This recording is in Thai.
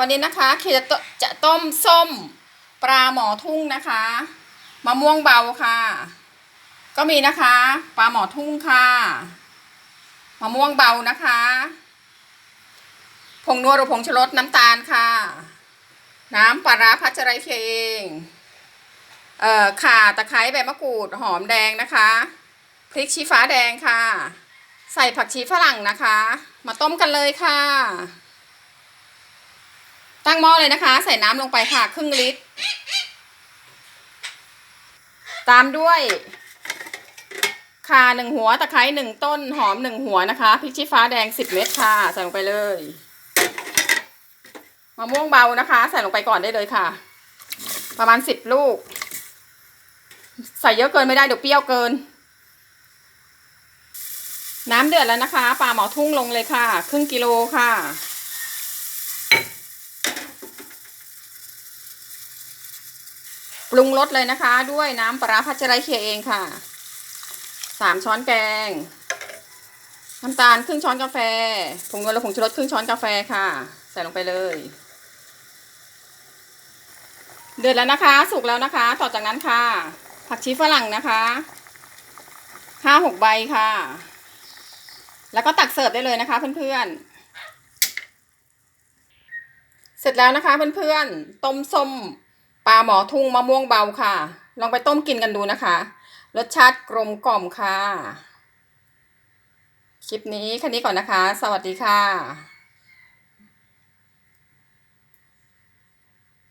วันนี้นะคะเคจะจะต้มส้มปลาหมอทุ่งนะคะมะม่วงเบาค่ะ ก็มีนะคะปลาหมอทุ่งค่ะมะม่วงเบานะคะผงนัวหรือผงชูรสน้ำตาลค่ะ น้ำปลาร้าพัชไรเคเองเอ่อข่าตะไคร้ใบมะกรูดหอมแดงนะคะพริกชี้ฟ้าแดงค่ะ ใส่ผักชีฝรั่งนะคะ มาต้มกันเลยค่ะ ตั้งหม้อเลยนะคะ ใส่น้ำลงไปค่ะ ครึ่งลิตร ตามด้วยข่าหนึ่งหัวตะไคร้หนึ่งต้นหอมหนึ่งหัวนะคะพริกชี้ฟ้าแดงสิบเม็ดค่ะ ใส่ลงไปเลยมะม่วงเบานะคะ ใส่ลงไปก่อนได้เลยค่ะ ประมาณสิบลูก ใส่เยอะเกินไม่ได้เดี๋ยวเปรี้ยวเกิน น้ำเดือดแล้วนะคะปลาหมอทุ่งลงเลยค่ะ ครึ่งกิโลค่ะ ปรุงรสเลยนะคะ ด้วยน้ำปลาพัชไรเคียเองค่ะสามช้อนแกง น้ำตาลครึ่งช้อนกาแฟผงนวลและผงชูรสครึ่งช้อนกาแฟค่ะ ใส่ลงไปเลย เดือดแล้วนะคะ สุกแล้วนะคะ ต่อจากนั้นค่ะ ผักชีฝรั่งนะคะห้าหกใบค่ะ แล้วก็ตักเสิร์ฟได้เลยนะคะ เพื่อนๆ เสร็จแล้วนะคะเพื่อนๆ ต้มส้ม ปลาหมอทุ่งมะม่วงเบาค่ะ ลองไปต้มกินกันดูนะคะ รสชาติกลมกล่อมค่ะ คลิปนี้แค่นี้ก่อนนะคะ สวัสดีค่ะ